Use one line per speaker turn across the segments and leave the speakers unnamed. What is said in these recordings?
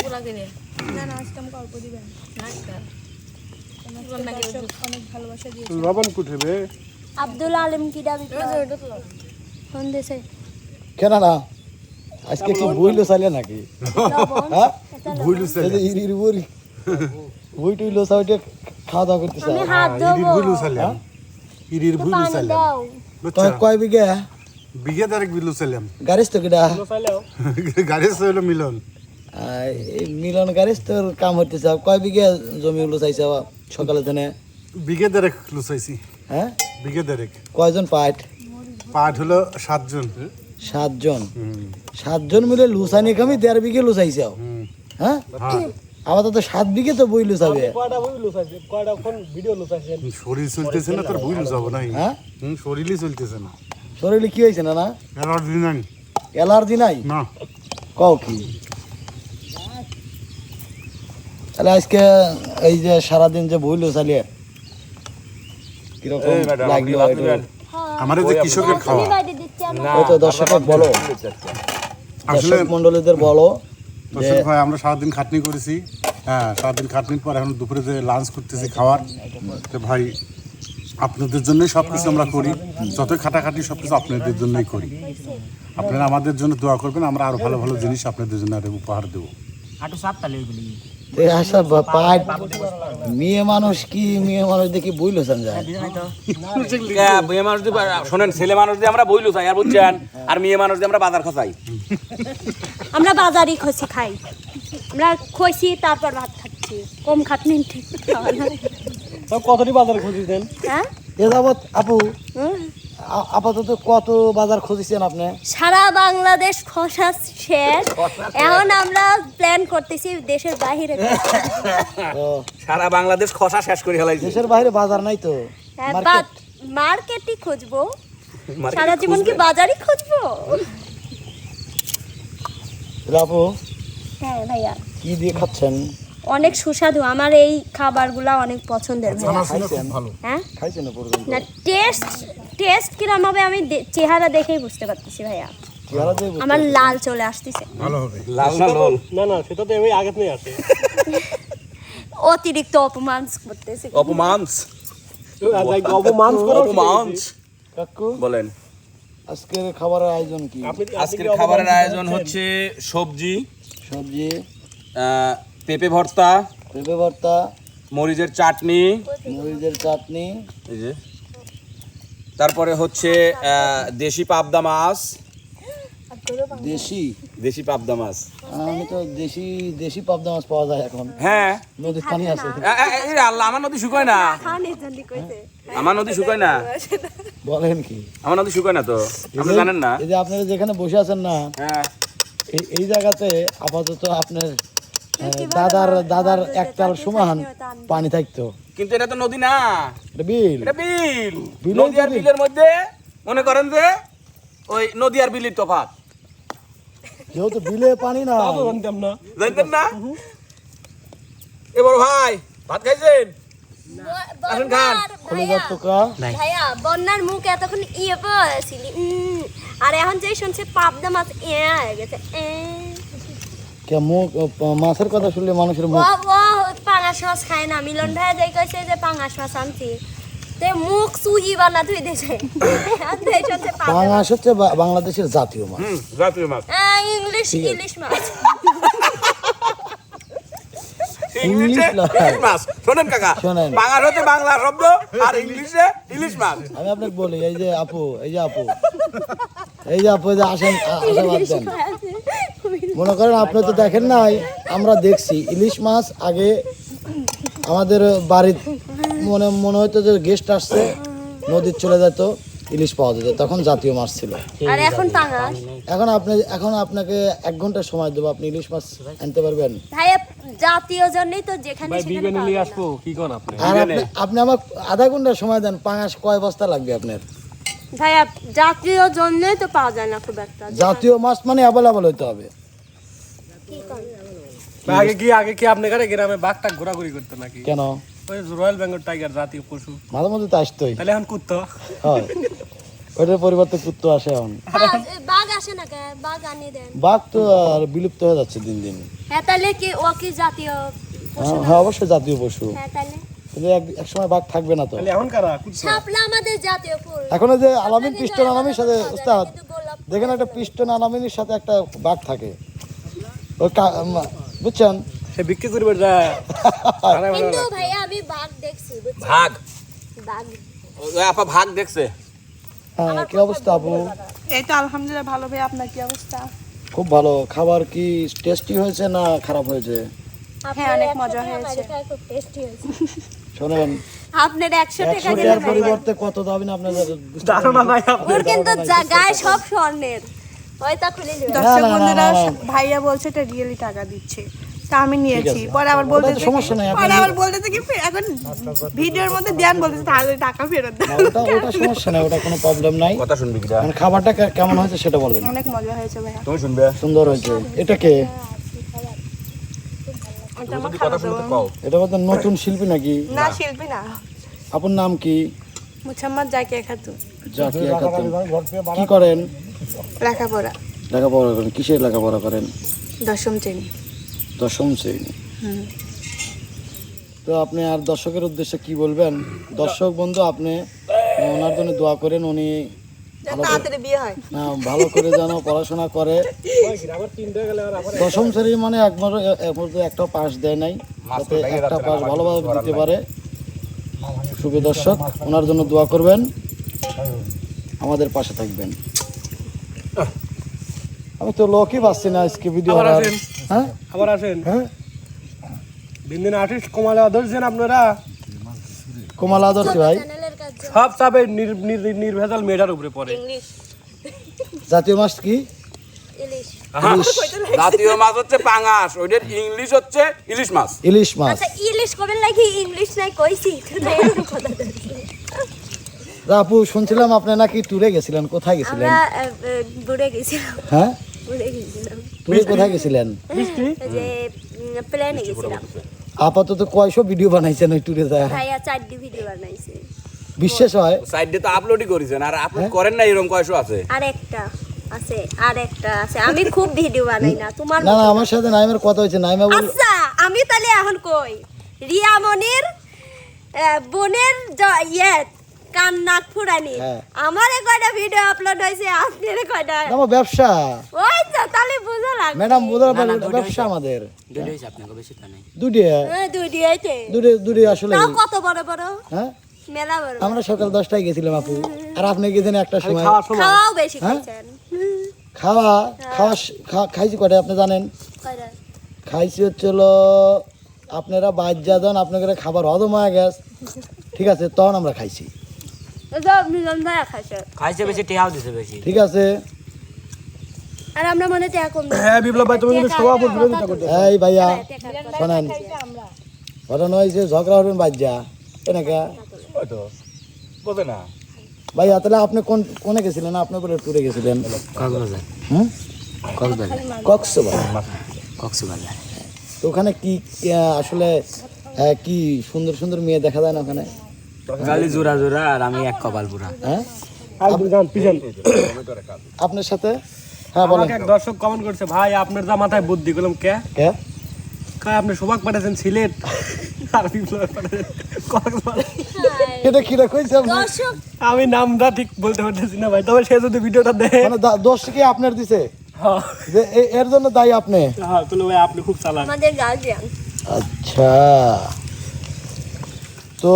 পুরা
না না আজকে আমাকে অল্প দিবেন।
না কেউ
দর্শক অনেক ভালোবাসা দিয়েছে।
লবণ কুঠেবে
আব্দুল আলম কি দাবি ফোন দিয়েছে
কেন না? আজকে কি বইলো নাকি? হ্যাঁ? এই যে ইরির বই বই টুই লোসা ওইটা খাওয়া দাওয়া করতেছে।
আমি হাত
ইরির
ধোবো।
ভুইলু চাইলাম ইরির
দাও।
বুঝছ?
তোমার কয় বিঘা?
বিঘে বিলু চাইলাম
গাড়িস তো
গাড়ি চাইলো মিলন।
মিলন গাড়িস তোর কাম হইতেছে। আর কয় বিঘা জমি গুলো চাইছে আবার সকালে দিনে
বিঘে দারেক লুচাইছি।
হ্যাঁ?
বিঘে দারেক
কয়জন পাইট
পাট হলো সাতজন।
সাতজন। সাতজন মিলে লুসানি কামি দেড় বিঘে লুচাইছে
হুম।
হ্যাঁ?
হ্যাঁ।
আবার তো সাত বিঘে তো বই লুচাবে।
শরীর চলতেছে না তোর ভুইলু যাব নাই
হ্যাঁ?
শরীরই চলতেছে না।
শরীরে কি হয়েছে না না
অ্যালার্জি নাই।
অ্যালার্জি নাই?
না।
কও কি? তাহলে আজকে এই যে সারাদিন যে বইলো চালিয়ে কীরকম লাগল
আমাদের যে কৃষকের খাওয়া।
ওই তো দর্শক বলো।
আসলে
দর্শক মন্ডলীদের বলো
দর্শক ভাই আমরা সারাদিন খাটনি করেছি। হ্যাঁ সারাদিন খাটনির পর এখন দুপুরে যে লাঞ্চ করতেছি খাওয়ার তো ভাই আপনাদের জন্যই সব কিছু আমরা করি। যতই খাটাখাটি সব কিছু আপনাদের জন্যই করি। আপনারা আমাদের জন্য দোয়া করবেন আমরা আরও ভালো ভালো জিনিস আপনাদের জন্য আরও উপহার দেবো।
হাঁটু সাপ তালে ওইগুলি
এই আশা বা- পাট মেয়ে মানুষ কি? মেয়ে মানুষ দেখি বইলো যায়
মেয়ে মানুষ শোনেন ছেলে মানুষ দিয়ে আমরা বইলু চাই আর বুঝছেন? আর মেয়ে মানুষ দিয়ে আমরা বাজার খসাই
আমরা বাজারই খসি খাই। আমরা খসি তারপর ভাত খাচ্ছি। কম খাটনি ঠিক
কতটি বাজার খুঁজেছেন
হ্যাঁ?
এ যাবৎ আপু আপাতত কত বাজার খুঁজেছেন আপনি?
সারা বাংলাদেশ খসা শেষ। এখন আমরা প্ল্যান করতেছি দেশের বাইরে
সারা বাংলাদেশ খসা শেষ করে ফেলাইছে।
দেশের বাইরে বাজার নাই তো?
মার্কেটই খুঁজবো। সারা জীবন কি বাজারই খুঁজবো?
আপু
হ্যাঁ ভাইয়া।
কি দিয়ে খাচ্ছেন?
অনেক সুস্বাদু। আমার এই খাবারগুলা অনেক পছন্দের হ্যাঁ।
না
টেস্ট টেস্ট কিরম হবে আমি দে- চেহারা দেখেই বুঝতে পারতেছি ভাইয়া। আমার লাল চলে আসতেছে।
ভালো হবে।
লাল না লোল?
না না সেটা তো আমি আগে থেকে আছে
অতিরিক্ত অপমান করতেছি।
অপমানস?
অপমান
অপমানস
কাকু
বলেন।
আজকের খাবারের আয়োজন কি?
আজকের খাবারের আয়োজন হচ্ছে সবজি।
সবজি।
পেঁপে ভর্তা
পেঁপে ভর্তা
মরিচের চাটনি
মরিচের চাটনি
এই যে। তারপরে হচ্ছে আহ, দেশি পাবদা মাছ।
দেশি?
দেশি পাবদা মাছ।
আমি তো দেশি দেশি পাবদা মাছ পাওয়া যায় এখন।
হ্যাঁ।
নদীর পানি আছে।
আল্লাহ আমার নদী শুকায় না। আমার নদী শুকায় না।
বলেন কি?
আমার নদী শুকায় না তো। আপনি জানেন না?
এই যে আপনারা যেখানে বসে আছেন না
হ্যাঁ।
এই এই জায়গাতে আপাতত আপনার দাদার দাদার একটাল সমান পানি থাকতো।
কিন্তু এটা তো নদী না।
এটা বিল।
এটা বিল।
বিলের
নদী আর বিলের মধ্যে মনে করেন যে ওই নদী আর বিলির তফাৎ।
যেহেতু বিলে পানি না।
জানতাম না।
জানতেন না? এবার ভাই ভাত খাইছেন?
বন্যার মুখ এতক্ষণ ইয়ে পড়েছিলি। আর এখন যে শুনছে পাবদা মাছ হয়ে গেছে। এ।
কে মুখ মাছের কথা শুনলে মানুষের মুখ।
ও পাঙাশ মাছ খায় না। মিলন ভাইয়া যাই কইছে যে পাঙাশ মাছ আনছি। তে মুখ সুহি বানা তুই দেশে আর দেশ হচ্ছে
বাংলাদেশের জাতীয় মাছ।
হুম জাতীয় মাছ।
ইংলিশ ইলিশ মাছ।
ইংলিশে
ইলিশ
মাছ। শোনেন কাকা বাংলা হতে বাংলা শব্দ আর ইংলিশে ইলিশ মাছ।
আমি আপনাকে বলি এই যে আপু এই যে আপু এই যে আপু যে আসেন আ- আশীর্বাদ দেন। মনে করেন আপনি তো দেখেন নাই আমরা দেখছি। ইলিশ মাছ আগে আমাদের বাড়ির মনে মনে হতো যে গেস্ট আসছে নদীর চলে যেত ইলিশ পাওয়া যেত তখন জাতীয় মাছ ছিল।
আর এখন
আপনি এখন আপনাকে এক ঘণ্টা সময় দেবো আপনি ইলিশ মাছ আনতে পারবেন।
ভাইয়া জাতীয় জন্যই তো যেখানে সেখানে
নিয়ে আসব কি কোন আপনি?
আর আপনি আপনি আমার আধা ঘণ্টা সময় দেন পাঙাশ কয় বস্তা লাগবে আপনার?
জাতীয় জন্যই তো পাওয়া যায় না খুব একটা।
জাতীয় মাছ মানে অ্যাভেলেবল হতে হবে।
আগে কি আগে কি আপনি কারে গ্রামে বাঘটা ঘোরাঘুরি করতো নাকি?
কেন?
ওই রয়্যাল বেঙ্গল টাইগার জাতীয় পশু।
মাঝে মধ্যে তো আসতোই।
তাহলে এখন কুত্তো।
হয়। ওইটার পরিবর্তে কুত্তো আসে এখন।
বাঘ- বাঘ আসে না কে? বাঘ আনিয়ে দেন।
বাঘ তো আর বিলুপ্ত হয়ে যাচ্ছে দিন দিন।
হ্যাঁ তাহলে কি ও কি জাতীয় পশু
হ্যাঁ, হ্যাঁ অবশ্যই জাতীয় পশু।
হ্যাঁ তাহলে।
এক এক সময় বাঘ থাকবে না তো।
আমাদের জাতীয় ফুল।
এখন যে আলামিন পিস্টন সাথে উস্তাদ দেখেন একটা পিস্টন আনামিনের সাথে একটা বাঘ থাকে। বুঝছেন?
সে বিক্রি করবে যা। আরে বলে
কিন্তু ভাইয়া আমি বাঘ দেখছি
ভাগ।
বাঘ।
আপা ভাগ দেখছে।
হ্যাঁ কি অবস্থা আপু?
এই তো আলহামদুলিল্লাহ ভালো ভাই আপনার কি অবস্থা?
খুব ভালো। খাবার কি টেস্টি হয়েছে না খারাপ হয়েছে?
হ্যাঁ, অনেক
আপনার
মজা
100
হয়েছে।
খুব টেস্টি হয়েছে।
শোনেন
আপনার একশো টাকা ভাই।
পরিবর্তে কত দাবি না আপনাদের। বুঝতে
ধারণা নাই আপনার।
ওর কিন্তু গায়ে সব স্বর্ণের।
দর্শক বন্ধুরা। ভাইয়া বলছে এটা রিয়েলি টাকা দিচ্ছে। তা আমি নিয়েছি। পরে আবার বলতে
সমস্যা নাই,
পরে আবার বলতেছে কি এখন ভিডিওর মধ্যে ধ্যান বলতেছে তাহলে টাকা ফেরত
না, ওটা ওটা সমস্যা নাই ওটা কোনো প্রবলেম নাই।
কথা শুনবি কিরা?
মানে খাবারটা কেমন হয়েছে সেটা বলেন।
অনেক মজা হয়েছে ভাইয়া।
তুমি শুনবে?
সুন্দর হয়েছে। এটা কে?
এটা
বলতে নতুন শিল্পী নাকি?
না শিল্পী না।
আপনার নাম কি?
মুছাম্মদ জাকিয়া খাতুন।
জাকিয়া খাতুন কি করেন?
লেখাপড়া।
লেখাপড়া করেন? কিসের লেখাপড়া করেন?
দশম শ্রেণি।
দশম শ্রেণি। তো আপনি আর দর্শকের উদ্দেশ্যে কি বলবেন? দর্শক বন্ধু আপনি ওনার জন্য দোয়া করেন উনি
হয়।
ভালো করে যেন পড়াশোনা করে। দশম শ্রেণি মানে একবার একবার একটা পাস দেয় নাই একটা পাস ভালোভাবে দিতে পারে। শুভ দর্শক ওনার জন্য দোয়া করবেন। আমাদের পাশে থাকবেন। আমি তো লোকই পাচ্ছি না আজকে ভিডিও
আবার আসেন।
হ্যাঁ?
আবার আসেন।
হ্যাঁ?
দিন দিন আর্টিস্ট কমালে ধরছেন আপনারা।
কোমাল আদর্শী ভাই।
সব চাপে নির- নির- নির্ভেজাল মেয়েটার উপরে পড়ে।
ইংলিশ।
জাতীয় মাছ কি?
ইলিশ।
জাতীয় মাছ হচ্ছে পাঙাশ ওইটার ইংলিশ হচ্ছে ইলিশ মাছ।
ইলিশ মাছ।
আচ্ছা ইলিশ কবে লাগি ইংলিশ নাই কইছি তো এরকম কথা বলছি।
তা আপু শুনছিলাম আপনি নাকি ট্যুরে গেছিলেন। কোথায় গেছিলেন?
আমরা আহ, আহ, ঘুরে গেছিলাম।
হ্যাঁ?
ঘুরে গেছিলাম।
ট্যুরে কোথায় গেছিলেন?
যে প্লেনে গেছিলাম।
আপাতত কয়শো ভিডিও বানাইছেন ওই ট্যুরে যায়?
ভাইয়া চারটি ভিডিও বানাইছে।
বিশ্বাস হয়?
সাইডে তো আপলোডই করেছেন। আর আপলোড করেন না এরকম কয়শো আছে?
আর একটা আছে আর একটা আছে। আমি খুব ভিডিও বানাই না। তোমার
না না আমার সাথে নাইমের কথা হয়েছে। নাইমা বল
আচ্ছা আমি তাহলে এখন কই? রিয়া মনির আহ, বোনের জ- ইয়ে কান নাক ফুরানি
হ্যাঁ।
আমার কয়টা ভিডিও আপলোড হয়েছে আপনার কয়টা?
আমার ব্যবসা।
ওই তো তাহলে বুঝা লাগবে
ম্যাডাম পারবেন ব্যবসা আমাদের। দুটি
হ্যাঁ, দুইটি হইতে
দুটি দুটি আসলে
তাও কত বড় বড়?
হ্যাঁ?
মেলা বড়।
আমরা সকাল দশটায় গেছিলাম আপু। আর আপনি গেছেন একটা সময়।
খাওয়াও বেশি
হ্যাঁ?
খাইছেন।
খাওয়া খাওয়া খাইছি কটায় আপনি জানেন?
কয়টা?
খাইছি হচ্ছিল আপনারা বাজ্যা দেন আপনাদের খাবার হজম হয়ে গেছে। ঠিক আছে তখন আমরা খাইছি
এই যে মিলন ভাইয়া খাইছে।
খাইছে বেশি টেহাও দিছে বেশি।
ঠিক আছে।
আর আমরা মনে হয় কম
হ্যাঁ বিপ্লব ভাই তুমি কিন্তু সভাপতি বিরোধিতা করতে
এই ভাইয়া শোনেন। ঘটনা হয়েছে ঝগড়া হবেন বাজ্যা এনেকা।
হয়তো বোঝে না।
ভাইয়া তাহলে আপনি কোন কোনে গেছিলেন? আপনি বলে ট্যুরে গেছিলেন।
কক্সবাজার।
হুম?
কক্সবাজার।
কক্সবাজার।
কক্সবাজার।
তো ওখানে কি আসলে আহ, কি সুন্দর সুন্দর মেয়ে দেখা যায় না ওখানে?
গালি জোড়া জোড়া আর আমি এক কপাল পুরা।
হ্যাঁ? আপনার সাথে? হ্যাঁ বলেন।
এক দর্শক কমেন্ট করছে ভাই আপনার যা মাথায় বুদ্ধি। করলাম কে?
কে?
কায় আপনি সোভাগ পাঠাচ্ছেন সিলেট? আর বিপ্লব পাঠাচ্ছেন কক্সবাজার।
এটা কইছে আপনি?
আমি নামটা ঠিক বলতে পারতেছি না ভাই তবে সে যদি ভিডিওটা দেখে
মানে দা- দোষ কি আপনার দিছে?
হ্যাঁ।
যে এর জন্য দায়ী আপনি?
হ্যাঁ তাহলে ভাই আপনি খুব চালান
আমাদের গার্জিয়ান।
আচ্ছা। তো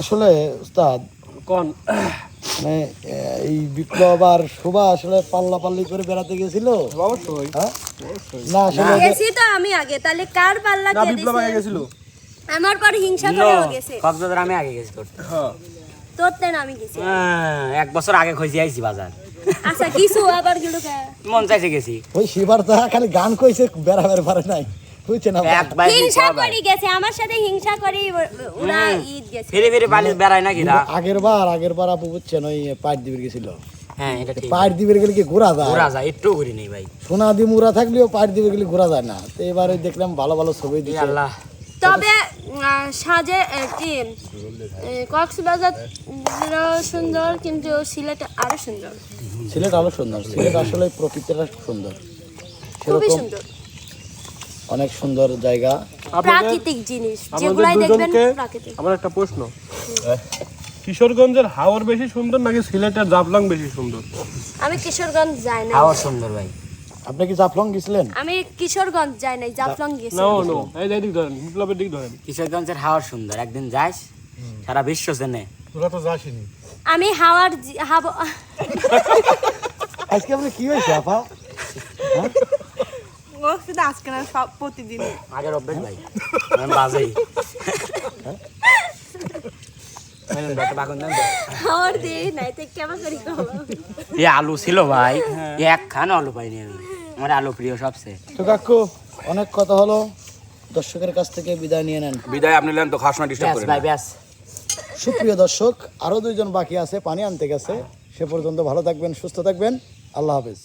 আসলে উস্তাদ
কোন?
মানে এই বিপ্লব আর শোভা আসলে পাল্লা পাল্লি করে বেড়াতে গেছিল?
অবশ্যই।
হ্যাঁ? না আসলে
গেছি তো আমি আগে। তাহলে কার পাল্লা কে
বিপ্লব আগে গেছিল।
আমার পর হিংসা করে গেছে।
কক্সবাজার আমি আগে গেছি তোর।
হ্যাঁ।
তোরতে আমি গেছি।
হ্যাঁ, এক বছর আগে খুঁজে আইছি বাজার।
আচ্ছা কিছু আবার গেল
মন চাইছে গেছি।
ওই শিবার তা খালি গান কইছে বেড়াবার পারে নাই। বুঝছেন না
এক
হিংসা করে গেছে আমার সাথে হিংসা করে ওরা ঈদ গেছে।
ফিরে ফিরে বেড়ায় না?
আগের বার আগের বার আপু বুঝছেন ওই পাট দিবের গেছিল।
হ্যাঁ এটা ঠিক।
পাট দিবের গেলে কি ঘোরা যায়?
ঘোরা যায় একটু ঘুরি নেই ভাই।
সোনা দি মুরা থাকলেও পাট দিবের গেলে ঘোরা যায় না। তো এবার দেখলাম ভালো ভালো ছবি
আল্লাহ।
তবে সাজে কি কক্সবাজার সুন্দর কিন্তু সিলেট আরও সুন্দর।
সিলেট আরও সুন্দর। সিলেট আসলে প্রকৃতিটা সুন্দর। সেরকম
সুন্দর।
অনেক সুন্দর জায়গা।
প্রাকৃতিক জিনিস যেগুলাই দেখবেন প্রাকৃতিক।
আমার একটা প্রশ্ন। কিশোরগঞ্জের হাওর বেশি সুন্দর নাকি সিলেটের জাফলং বেশি সুন্দর?
আমি কিশোরগঞ্জ যাই না
হাওয়া সুন্দর ভাই।
আপনি কি জাফলং গেছিলেন?
আমি কিশোরগঞ্জ যাই নাই জাফলং গেছি
নো নো এই যে দিক ধরেন বিপ্লবের দিক ধরেন।
কিশোরগঞ্জের হাওয়া সুন্দর একদিন যাস সারা বিশ্ব জেনে।
তোরা তো যাসনি
আমি হাওয়ার হাব-
আজকে আপনি কি হয়েছে আপা?
ও শুধু আজকে না সব প্রতিদিন।
আগের অভ্যেস ভাই। আমি বাজেই।
কেমন করি খাব?
এ আলু ছিল ভাই। আলু পাইনি আমি। আমার আলু প্রিয় সবচেয়ে
তো কাকু অনেক কথা হলো। দর্শকের কাছ থেকে বিদায় নিয়ে নেন।
বিদায় আপনি লেন তো খাস না ডিস্টার্ব করেন
ভাই ব্যাস।
সুপ্রিয় দর্শক আরও দুইজন বাকি আছে পানি আনতে গেছে। সে পর্যন্ত ভালো থাকবেন সুস্থ থাকবেন। আল্লাহ হাফেজ।